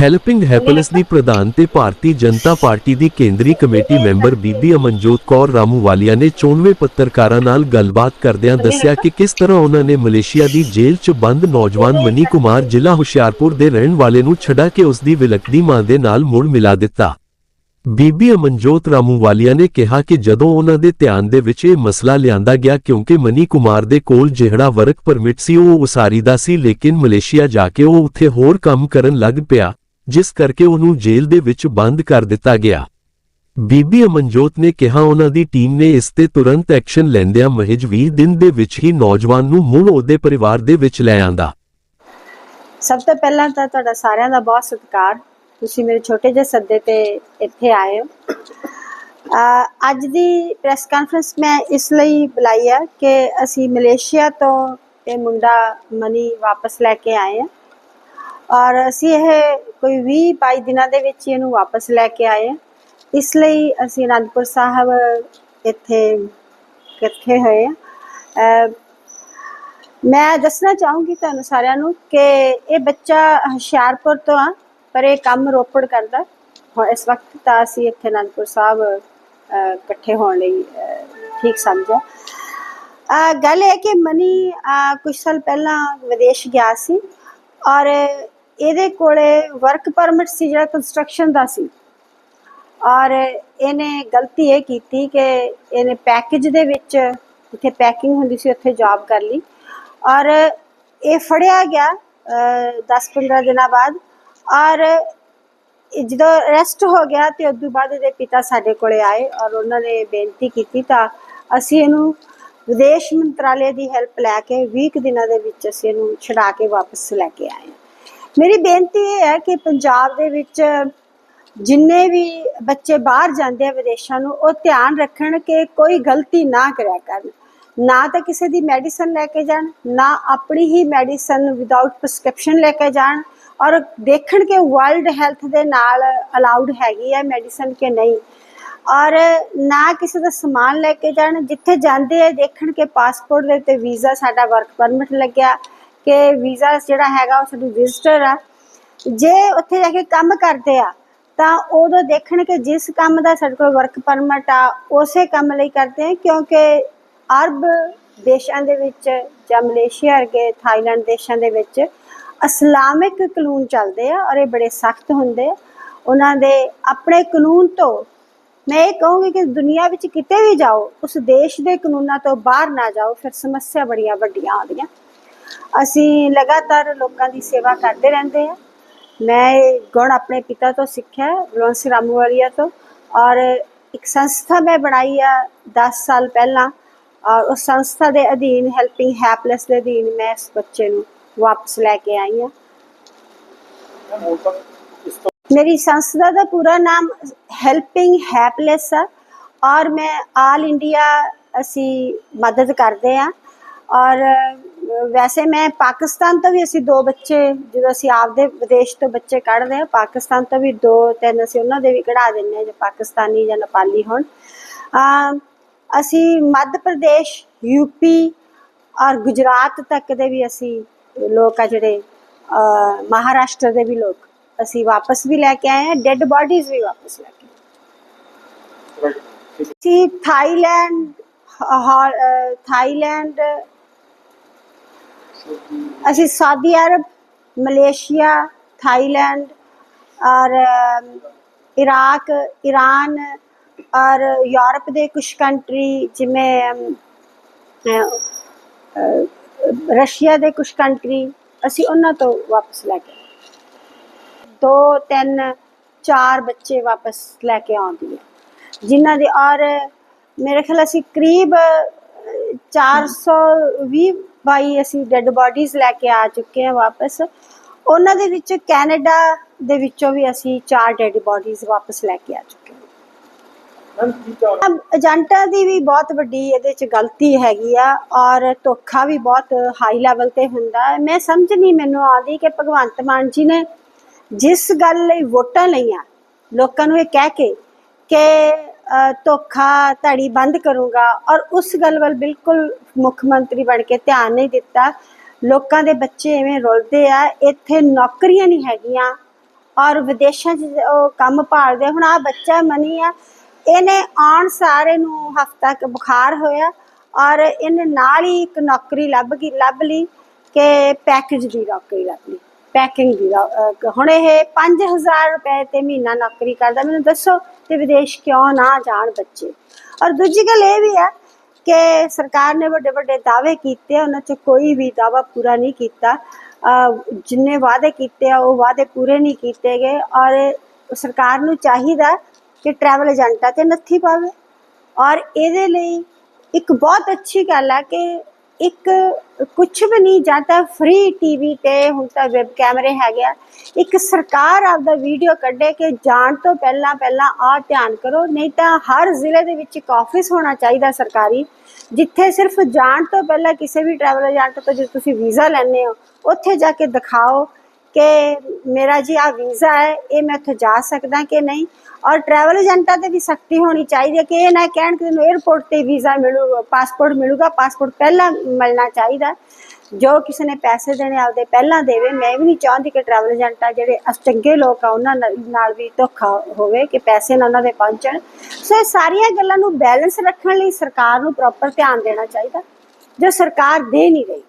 Helping ਹੈਪਨੈਸ ਦੀ ਪ੍ਰਧਾਨ ਤੇ Bharatiya Janata party ਦੀ ਕੇਂਦਰੀ ਕਮੇਟੀ ਮੈਂਬਰ ਬੀਬੀ ਅਮਨਜੋਤ ਕੌਰ ਰਾਮੂਵਾਲੀਆ ਨੇ ਚੋਣਵੇਂ ਪੱਤਰਕਾਰਾਂ ਨਾਲ ਗੱਲਬਾਤ ਕਰਦਿਆਂ ਦੱਸਿਆ ਕਿ ਕਿਸ ਤਰ੍ਹਾਂ ਉਹਨਾਂ ਨੇ ਮਲੇਸ਼ੀਆ ਦੀ ਜੇਲ੍ਹ 'ਚ ਬੰਦ ਨੌਜਵਾਨ ਮਨੀ ਕੁਮਾਰ ਜ਼ਿਲ੍ਹਾ ਹੁਸ਼ਿਆਰਪੁਰ ਦੇ ਰਹਿਣ ਵਾਲੇ ਨੂੰ ਛਡਾ ਕੇ ਉਸ ਦੀ ਵਿਲਕਦੀ ਮਾਂ ਦੇ ਨਾਲ ਮੁੜ ਮਿਲਾ ਦਿੱਤਾ। ਬੀਬੀ ਅਮਨਜੋਤ ਰਾਮੂਵਾਲੀਆ ਨੇ ਕਿਹਾ ਕਿ ਜਦੋਂ ਉਹਨਾਂ ਦੇ ਧਿਆਨ ਦੇ ਵਿੱਚ ਇਹ ਮਸਲਾ ਲਿਆਂਦਾ ਗਿਆ ਕਿਉਂਕਿ ਮਨੀ ਕੁਮਾਰ ਦੇ ਕੋਲ ਜਿਹੜਾ ਵਰਕ ਪਰਮਿਟ ਸੀ ਉਹ ਉਸਾਰੀ ਦਾ ਸੀ ਲੇਕਿਨ ਮਲੇਸ਼ੀਆ ਜਾ ਕੇ ਉਹ ਉੱਥੇ ਹੋਰ ਕੰਮ ਕਰਨ ਲੱਗ ਪਿਆ। ਜਿਸ ਕਰਕੇ ਉਹਨੂੰ ਜੇਲ੍ਹ ਦੇ ਵਿੱਚ ਬੰਦ ਕਰ ਦਿੱਤਾ ਗਿਆ। ਬੀਬੀ ਅਮਨਜੋਤ ਨੇ ਕਿਹਾ ਉਹਨਾਂ ਦੀ ਟੀਮ ਨੇ ਇਸ ਤੇ ਤੁਰੰਤ ਐਕਸ਼ਨ ਲੈਂਦਿਆਂ ਮਹਿਜ 20 ਦਿਨ ਦੇ ਵਿੱਚ ਹੀ ਨੌਜਵਾਨ ਨੂੰ ਮੁੜ ਉਹਦੇ ਪਰਿਵਾਰ ਦੇ ਵਿੱਚ ਲੈ ਆਂਦਾ। ਸਭ ਤੋਂ ਪਹਿਲਾਂ ਤਾਂ ਤੁਹਾਡਾ ਸਾਰਿਆਂ ਦਾ ਬਹੁਤ ਸਤਿਕਾਰ। ਤੁਸੀਂ ਮੇਰੇ ਛੋਟੇ ਜਿਹੇ ਸੱਦੇ ਤੇ ਇੱਥੇ ਆਏ ਹੋ। ਅੱਜ ਦੀ ਪ੍ਰੈਸ ਕਾਨਫਰੰਸ ਮੈਂ ਇਸ ਲਈ ਬੁਲਾਈ ਹੈ ਕਿ ਅਸੀਂ ਮਲੇਸ਼ੀਆ ਤੋਂ ਇਹ ਮੁੰਡਾ ਮਨੀ ਵਾਪਸ ਲੈ ਕੇ ਆਏ ਹਾਂ। ਔਰ ਅਸੀਂ ਇਹ ਕੋਈ 20 22 ਦਿਨਾਂ ਦੇ ਵਿੱਚ ਇਹਨੂੰ ਵਾਪਸ ਲੈ ਕੇ ਆਏ ਹਾਂ। ਇਸ ਲਈ ਅਸੀਂ ਅਨੰਦਪੁਰ ਸਾਹਿਬ ਇੱਥੇ ਇਕੱਠੇ ਹੋਏ ਹਾਂ। ਮੈਂ ਦੱਸਣਾ ਚਾਹੂੰਗੀ ਤੁਹਾਨੂੰ ਸਾਰਿਆਂ ਨੂੰ ਕਿ ਇਹ ਬੱਚਾ ਹੁਸ਼ਿਆਰਪੁਰ ਤੋਂ ਆ ਪਰ ਇਹ ਕੰਮ ਰੋਪੜ ਕਰਦਾ। ਹੁਣ ਇਸ ਵਕਤ ਤਾਂ ਅਸੀਂ ਇੱਥੇ ਅਨੰਦਪੁਰ ਸਾਹਿਬ ਅਹ, ਇਕੱਠੇ ਹੋਣ ਲਈ ਅਹ, ਠੀਕ ਸਮਝਿਆ। ਅਹ, ਗੱਲ ਇਹ ਹੈ ਕਿ ਮਨੀ ਅਹ, ਕੁਝ ਸਾਲ ਪਹਿਲਾਂ ਵਿਦੇਸ਼ ਗਿਆ ਸੀ। ਔਰ ਇਹਦੇ ਕੋਲੇ ਵਰਕ ਪਰਮਿਟ ਸੀ ਜਿਹੜਾ ਕੰਸਟਰਕਸ਼ਨ ਦਾ ਸੀ। ਔਰ ਇਹਨੇ ਗਲਤੀ ਇਹ ਕੀਤੀ ਕਿ ਇਹਨੇ ਪੈਕੇਜ ਦੇ ਵਿੱਚ ਜਿੱਥੇ ਪੈਕਿੰਗ ਹੁੰਦੀ ਸੀ ਉੱਥੇ ਜੌਬ ਕਰ ਲਈ। ਔਰ ਇਹ ਫੜਿਆ ਗਿਆ 10-15 ਦਿਨਾਂ ਬਾਅਦ। ਔਰ ਜਦੋਂ ਅਰੈਸਟ ਹੋ ਗਿਆ ਤੇ ਉਦੋਂ ਬਾਅਦ ਇਹਦੇ ਪਿਤਾ ਸਾਡੇ ਕੋਲੇ ਆਏ ਔਰ ਉਹਨਾਂ ਨੇ ਬੇਨਤੀ ਕੀਤੀ ਤਾਂ ਅਸੀਂ ਇਹਨੂੰ ਵਿਦੇਸ਼ ਮੰਤਰਾਲੇ ਦੀ ਹੈਲਪ ਲੈ ਕੇ 20 ਕੁ ਦਿਨਾਂ ਦੇ ਵਿੱਚ ਅਸੀਂ ਇਹਨੂੰ ਛੁਡਾ ਕੇ ਵਾਪਸ ਲੈ ਕੇ ਆਏ। ਮੇਰੀ ਬੇਨਤੀ ਇਹ ਹੈ ਕਿ ਪੰਜਾਬ ਦੇ ਵਿੱਚ ਜਿੰਨੇ ਵੀ ਬੱਚੇ ਬਾਹਰ ਜਾਂਦੇ ਆ ਵਿਦੇਸ਼ਾਂ ਨੂੰ, ਉਹ ਧਿਆਨ ਰੱਖਣ ਕਿ ਕੋਈ ਗਲਤੀ ਨਾ ਕਰਿਆ ਕਰਨ। ਨਾ ਤਾਂ ਕਿਸੇ ਦੀ ਮੈਡੀਸਨ ਲੈ ਕੇ ਜਾਣ, ਨਾ ਆਪਣੀ ਹੀ ਮੈਡੀਸਨ ਵਿਦਆਊਟ ਪ੍ਰਸਕ੍ਰਿਪਸ਼ਨ ਲੈ ਕੇ ਜਾਣ ਔਰ ਦੇਖਣ ਕਿ ਵਰਲਡ ਹੈਲਥ ਦੇ ਨਾਲ ਅਲਾਉਡ ਹੈਗੀ ਹੈ ਮੈਡੀਸਨ ਕਿ ਨਹੀਂ। ਔਰ ਨਾ ਕਿਸੇ ਦਾ ਸਮਾਨ ਲੈ ਕੇ ਜਾਣ, ਜਿੱਥੇ ਜਾਂਦੇ ਆ ਦੇਖਣ ਕਿ ਪਾਸਪੋਰਟ ਦੇ ਉੱਤੇ ਵੀਜ਼ਾ ਸਾਡਾ ਵਰਕ ਪਰਮਿਟ ਲੱਗਿਆ ਕਿ ਵੀਜ਼ਾ ਜਿਹੜਾ ਹੈਗਾ ਉਹ ਸਾਡੀ ਵਿਜ਼ਟਰ ਆ। ਜੇ ਉੱਥੇ ਜਾ ਕੇ ਕੰਮ ਕਰਦੇ ਆ, ਤਾਂ ਉਦੋਂ ਦੇਖਣ ਕਿ ਜਿਸ ਕੰਮ ਦਾ ਸਾਡੇ ਕੋਲ ਵਰਕ ਪਰਮਿਟ ਆ, ਉਸੇ ਕੰਮ ਲਈ ਕਰਦੇ ਆ, ਕਿਉਂਕਿ ਅਰਬ ਦੇਸ਼ਾਂ ਦੇ ਵਿੱਚ ਜਾਂ ਮਲੇਸ਼ੀਆ ਵਰਗੇ ਥਾਈਲੈਂਡ ਦੇਸ਼ਾਂ ਦੇ ਵਿੱਚ ਇਸਲਾਮਿਕ ਕਾਨੂੰਨ ਚੱਲਦੇ ਆ ਔਰ ਇਹ ਬੜੇ ਸਖਤ ਹੁੰਦੇ ਆ। ਉਹਨਾਂ ਦੇ ਆਪਣੇ ਕਾਨੂੰਨ ਤੋਂ ਮੈਂ ਇਹ ਕਹੂੰਗੀ ਕਿ ਦੁਨੀਆ ਵਿੱਚ ਕਿਤੇ ਵੀ ਜਾਓ, ਉਸ ਦੇਸ਼ ਦੇ ਕਾਨੂੰਨਾਂ ਤੋਂ ਬਾਹਰ ਨਾ ਜਾਓ, ਫਿਰ ਸਮੱਸਿਆ ਬੜੀਆਂ ਵੱਡੀਆਂ ਆਉਂਦੀਆਂ। ਅਸੀਂ ਲਗਾਤਾਰ ਲੋਕਾਂ ਦੀ ਸੇਵਾ ਕਰਦੇ ਰਹਿੰਦੇ ਆ ਮੈਂ ਇਹ ਗੁਣ ਆਪਣੇ ਪਿਤਾ ਤੋਂ ਸਿੱਖਿਆ ਬਲਵੰਤ ਸਿੰਘ ਰਾਮੂਵਾਲੀਆ ਤੋਂ ਔਰ ਇੱਕ ਸੰਸਥਾ ਮੈਂ ਬਣਾਈ ਆ 10 ਸਾਲ ਪਹਿਲਾਂ ਔਰ ਉਸ ਸੰਸਥਾ ਦੇ ਅਧੀਨ ਹੈਲਪਿੰਗ ਹੈਪਲੈਸ ਦੇ ਅਧੀਨ ਮੈਂ ਇਸ ਬੱਚੇ ਨੂੰ ਵਾਪਸ ਲੈ ਕੇ ਆਈ ਹਾਂ। ਮੇਰੀ ਸੰਸਥਾ ਦਾ ਪੂਰਾ ਨਾਮ ਹੈਲਪਿੰਗ ਹੈਪਲੈਸ ਆ ਔਰ ਮੈਂ ਆਲ ਇੰਡੀਆ ਅਸੀਂ ਮਦਦ ਕਰਦੇ ਆ ਔਰ ਅਹ, ਵੈਸੇ ਮੈਂ ਪਾਕਿਸਤਾਨ ਤੋਂ ਵੀ ਅਸੀਂ ਦੋ ਬੱਚੇ ਜਦੋਂ ਅਸੀਂ ਆਪਦੇ ਵਿਦੇਸ਼ ਤੋਂ ਬੱਚੇ ਕੱਢਦੇ ਆ ਪਾਕਿਸਤਾਨ ਤੋਂ ਵੀ ਦੋ ਤਿੰਨ ਅਸੀਂ ਉਹਨਾਂ ਦੇ ਵੀ ਕਢਾ ਦਿੰਨੇ ਆ ਜੇ ਪਾਕਿਸਤਾਨੀ ਜਾਂ ਨੇਪਾਲੀ ਹੋਣ ਅਮ ਅਸੀਂ ਮੱਧ ਪ੍ਰਦੇਸ਼ ਯੂਪੀ ਔਰ ਗੁਜਰਾਤ ਤੱਕ ਦੇ ਵੀ ਅਸੀਂ ਲੋਕ ਆ ਜਿਹੜੇ ਮਹਾਰਾਸ਼ਟਰ ਦੇ ਵੀ ਲੋਕ ਅਸੀਂ ਵਾਪਸ ਵੀ ਲੈ ਕੇ ਆਏ ਆ ਡੈੱਡ ਬਾਡੀਜ਼ ਵੀ ਵਾਪਸ ਲੈ ਕੇ। ਅਸੀਂ ਥਾਈਲੈਂਡ ਥਾਈਲੈਂਡ ਅਸੀਂ ਸਾਊਦੀ ਅਰਬ ਮਲੇਸ਼ੀਆ ਥਾਈਲੈਂਡ ਔਰ ਇਰਾਕ ਈਰਾਨ ਔਰ ਯੂਰਪ ਦੇ ਕੁਝ ਕੰਟਰੀ ਜਿਵੇਂ ਰਸ਼ੀਆ ਦੇ ਕੁਝ ਕੰਟਰੀ ਅਸੀਂ ਉਹਨਾਂ ਤੋਂ ਵਾਪਸ ਲੈ ਕੇ ਦੋ ਤਿੰਨ ਚਾਰ ਬੱਚੇ ਵਾਪਸ ਲੈ ਕੇ ਆਉਂਦੀ ਹੈ ਜਿਨ੍ਹਾਂ ਦੇ ਔਰ ਮੇਰੇ ਖਿਆਲ ਅਸੀਂ ਕਰੀਬ ਅਹ, 420 ਬਾਈ ਅਸੀਂ ਡੈੱਡ ਬਾਡੀਜ਼ ਲੈ ਕੇ ਆ ਚੁੱਕੇ ਹਾਂ ਵਾਪਸ। ਉਹਨਾਂ ਦੇ ਵਿੱਚ ਕੈਨੇਡਾ ਦੇ ਵਿੱਚੋਂ ਵੀ ਅਸੀਂ ਚਾਰ ਡੈੱਡ ਬਾਡੀਜ਼ ਵਾਪਸ ਲੈ ਕੇ ਆ ਚੁੱਕੇ ਹਾਂ। ਏਜੰਟਾਂ ਦੀ ਵੀ ਬਹੁਤ ਵੱਡੀ ਇਹਦੇ ਚ ਗਲਤੀ ਹੈਗੀ ਆ ਔਰ ਧੋਖਾ ਵੀ ਬਹੁਤ ਹਾਈ ਲੈਵਲ ਤੇ ਹੁੰਦਾ ਹੈ। ਮੈਂ ਸਮਝ ਨਹੀਂ ਮੈਨੂੰ ਆਉਂਦੀ ਕਿ ਭਗਵੰਤ ਮਾਨ ਜੀ ਨੇ ਜਿਸ ਗੱਲ ਲਈ ਵੋਟਾਂ ਲਈਆਂ ਲੋਕਾਂ ਨੂੰ ਇਹ ਕਹਿ ਕੇ ਕਿ ਧੋਖਾ ਧੜੀ ਬੰਦ ਕਰੂੰਗਾ ਔਰ ਉਸ ਗੱਲ ਵੱਲ ਬਿਲਕੁਲ ਮੁੱਖ ਮੰਤਰੀ ਬਣ ਕੇ ਧਿਆਨ ਨਹੀਂ ਦਿੱਤਾ। ਲੋਕਾਂ ਦੇ ਬੱਚੇ ਐਵੇਂ ਰੁਲਦੇ ਆ, ਇੱਥੇ ਨੌਕਰੀਆਂ ਨਹੀਂ ਹੈਗੀਆਂ ਔਰ ਵਿਦੇਸ਼ਾਂ 'ਚ ਉਹ ਕੰਮ ਭਾਲਦੇ, ਹੁਣ ਆ ਬੱਚਾ ਮਨੀ ਆ, ਇਹਨੇ ਆਉਣ ਸਾਰੇ ਨੂੰ ਹਫਤਾ ਕੁ ਬੁਖਾਰ ਹੋਇਆ ਔਰ ਇਹਨੇ ਨਾਲ ਹੀ ਇੱਕ ਨੌਕਰੀ ਲੱਭ ਗਈ, ਲੱਭ ਲਈ ਕਿ ਪੈਕੇਜ ਦੀ ਨੌਕਰੀ ਲੱਭ ਲਈ। ਪੈਕਿੰਗ ਦੀ ਹੁਣ ਇਹ 5000 ਰੁਪਏ ਤੇ ਮਹੀਨਾ ਨੌਕਰੀ ਕਰਦਾ। ਮੈਨੂੰ ਦੱਸੋ ਤੇ ਵਿਦੇਸ਼ ਕਿਉਂ ਨਾ ਜਾਣ ਬੱਚੇ। ਔਰ ਦੂਜੀ ਗੱਲ ਇਹ ਵੀ ਹੈ ਕਿ ਸਰਕਾਰ ਨੇ ਵੱਡੇ ਵੱਡੇ ਦਾਅਵੇ ਕੀਤੇ ਉਹਨਾਂ 'ਚ ਕੋਈ ਵੀ ਦਾਅਵਾ ਪੂਰਾ ਨਹੀਂ ਕੀਤਾ। ਜਿੰਨੇ ਵਾਅਦੇ ਕੀਤੇ ਆ, ਉਹ ਵਾਅਦੇ ਪੂਰੇ ਨਹੀਂ ਕੀਤੇ ਗਏ। ਔਰ ਸਰਕਾਰ ਨੂੰ ਚਾਹੀਦਾ ਕਿ ਟਰੈਵਲ ਏਜੰਟਾਂ ਤੇ ਨੱਥੀ ਪਾਵੇ। ਔਰ ਇਹਦੇ ਲਈ ਇੱਕ ਬਹੁਤ ਅੱਛੀ ਗੱਲ ਹੈ ਕਿ ਇੱਕ ਕੁਝ ਵੀ ਨਹੀਂ, ਜਾਂ ਫ੍ਰੀ ਟੀਵੀ ਤੇ ਹੁਣ ਤਾਂ ਵੈਬ ਕੈਮਰੇ ਹੈਗੇ ਆ। ਇੱਕ ਸਰਕਾਰ ਆਪਦਾ ਵੀਡੀਓ ਕੱਢੇ ਕਿ ਜਾਣ ਤੋਂ ਪਹਿਲਾਂ ਪਹਿਲਾਂ ਆ ਧਿਆਨ ਕਰੋ, ਨਹੀਂ ਤਾਂ ਹਰ ਜ਼ਿਲ੍ਹੇ ਦੇ ਵਿੱਚ ਇੱਕ ਆਫਿਸ ਹੋਣਾ ਚਾਹੀਦਾ ਸਰਕਾਰੀ, ਜਿੱਥੇ ਸਿਰਫ ਜਾਣ ਤੋਂ ਪਹਿਲਾਂ ਕਿਸੇ ਵੀ ਟਰੈਵਲ ਏਜੰਟ ਤੋਂ ਜੇ ਤੁਸੀਂ ਵੀਜ਼ਾ ਲੈਣੇ ਹੋ, ਉੱਥੇ ਜਾ ਕੇ ਦਿਖਾਓ ਕਿ ਮੇਰਾ ਜੀ ਆ ਵੀਜ਼ਾ ਹੈ, ਇਹ ਮੈਂ ਉੱਥੇ ਜਾ ਸਕਦਾ ਕਿ ਨਹੀਂ? ਔਰ ਟਰੈਵਲ ਏਜੰਟਾਂ ਤੇ ਵੀ ਸਖਤੀ ਹੋਣੀ ਚਾਹੀਦੀ ਹੈ ਕਿ ਇਹ ਨਾ ਕਹਿਣ ਕਿ ਤੈਨੂੰ 에ਅਰਪੋਰਟ ਤੇ ਵੀਜ਼ਾ ਮਿਲੂਗਾ ਪਾਸਪੋਰਟ ਮਿਲੂਗਾ ਪਾਸਪੋਰਟ ਪਹਿਲਾਂ ਮਿਲਣਾ ਚਾਹੀਦਾ। ਜੋ ਕਿਸੇ ਨੇ ਪੈਸੇ ਦੇਣੇ ਆਪਦੇ ਪਹਿਲਾਂ ਦੇਵੇ। ਮੈਂ ਵੀ ਨਹੀਂ ਚਾਹੁੰਦੀ ਕਿ ਟਰੈਵਲ ਏਜੰਟਾਂ ਜਿਹੜੇ ਅਸ- ਚੰਗੇ ਲੋਕ ਆ, ਉਹਨਾਂ ਨਾਲ ਵੀ ਧੋਖਾ ਹੋਵੇ, ਕਿ ਪੈਸੇ ਨਾ ਉਹਨਾਂ ਦੇ ਪਹੁੰਚਣ। ਸੋ ਇਹ ਸਾਰੀਆਂ ਗੱਲਾਂ ਨੂੰ ਬੈਲੈਂਸ ਰੱਖਣ ਲਈ ਸਰਕਾਰ ਨੂੰ ਪ੍ਰੋਪਰ ਧਿਆਨ ਦੇਣਾ ਚਾਹੀਦਾ। ਜੋ ਸਰਕਾਰ ਦੇ ਨਹੀਂ ਰਹੀ।